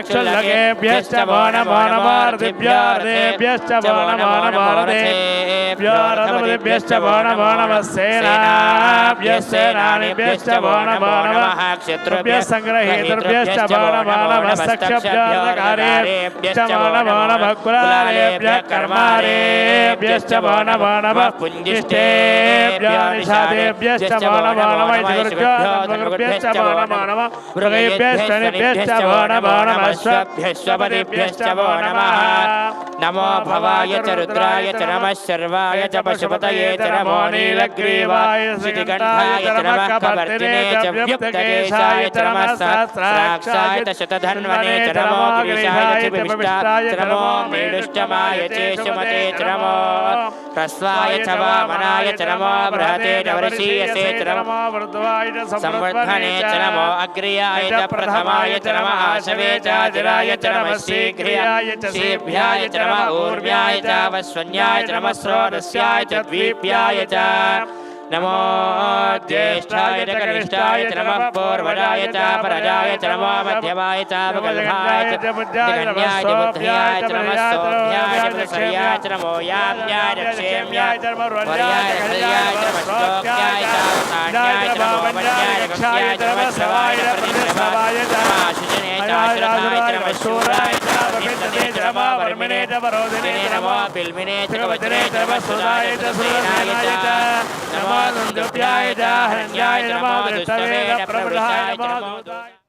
चक्षुल्लकेभ्यश्च वो नमो नमो ऋतिभ्योर्देभ्यश्च वो नमो नमो ऋतेभ्यो रथपतिभ्यश्च वो नमो नमः सेनाभ्यः सेनानिभ्यश्च वो नमो नमः क्षत्रुभ्यः सङ्ग्रहीतृभ्यश्च वो नमो नमः सख्यभ्योऽन्धकारेभ्यश्च वो नमो नमः कुलालेभ्यः कर्मारेभ्यश्च वो नमो नमः पुञ्जिष्टेभ्यो निषादेभ्यश्च वो नमो नमः इतिगुरुभ्यश्च वो नमो नमः मृगेभ्यश्च निभ्यश्च वो नमो नमः విశ్వభ్యశ్వపతిభ్యశ్చ వో నమ నమో భవాయ చ రుద్రాయ చ నమ శర్వాయ చ పశుపతయే చ నమో నీలగ్రీవాయ శ్రీగంధాయ చ నమ కవర్తినే చ వ్యుక్తకేశాయ చ నమ సహస్రాక్షాయ చ శతధన్వనే చ నమో గిరిశాయ చ విమిష్టాయ చ నమో మేడుష్టమాయ చేషుమతే చ నమో హ్రస్వాయ చ వామనాయ చ నమో బృహతే చ వర్షీయసే చ సంవర్ధనే చ నమో అగ్రియాయ చ ప్రథమాయ చ నమ ఆశవే చ దిరాయ చ నమ శీఘ్రియాయ చ సేభ్యాయ చ నమ ఊర్వ్యాయ చ వశ్వన్యాయ చ నమ శ్రోణస్యాయ చ ద్వీప్యాయ చ नमो ज्येष्ठाय च कनिष्ठाय च नमः पूर्वजाय च परजाय च नमो मध्यमाय च वगल्भाय च दिगण्याय च बुद्ध्याय च नमः सोभ्याय च प्रसर्याय च नमो याम्याय च क्षेम्याय च वर्याय च हर्याय च नमः श्लोक्याय च अवसान्याय च नमो वन्याय च गम्याय च नमः श्रवाय च प्रतिश्रवाय च नमः आशुजने च आश्रताय च नमः शूराय च विन्दते च नमः वर्मिणे च वरोधिने च नमो बिल्मिने च कवचने च नमः सुदाय च सुरसेनाय च नमो नन्दुभ्याय च हरण्याय च नमो दुष्टवे च प्रवृषाय च नमो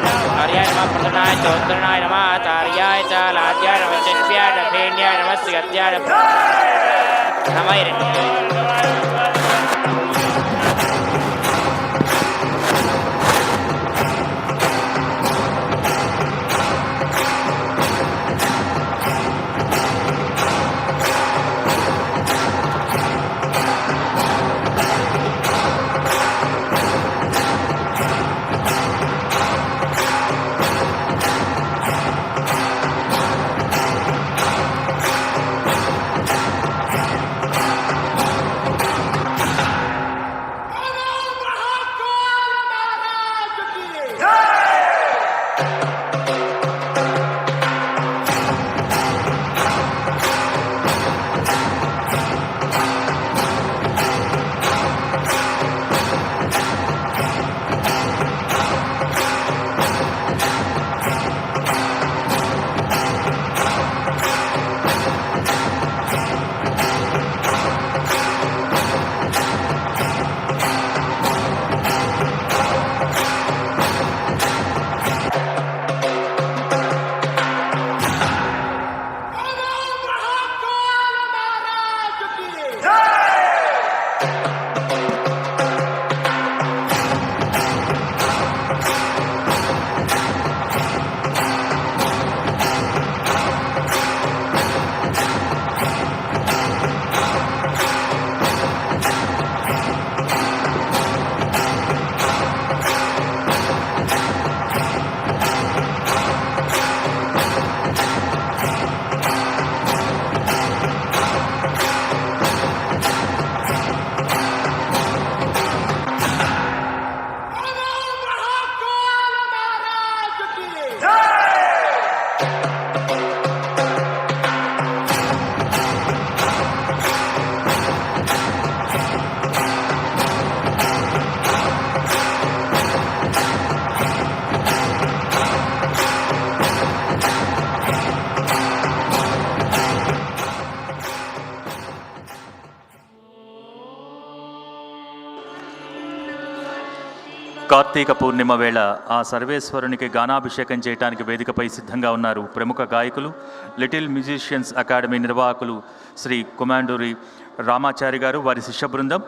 कार्य कार्याय नमः प्रसन्नाय चौन्द्रनाय नमः तार्याय च लाद्याय नमः चष्म्याय नमः फेण्याय नमः सिगत्याय नमः नमः కార్తీక పూర్ణిమ వేళ ఆ సర్వేశ్వరునికి గానాభిషేకం చేయడానికి వేదికపై సిద్ధంగా ఉన్నారు ప్రముఖ గాయకులు లిటిల్ మ్యూజిషియన్స్ అకాడమీ నిర్వాహకులు శ్రీ కుమాండూరి రామాచారి గారు వారి శిష్య బృందం.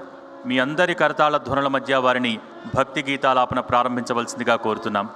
మీ అందరి కరతాళ ధ్వనుల మధ్య వారిని భక్తి గీతాలాపన ప్రారంభించవలసిందిగా కోరుతున్నాం.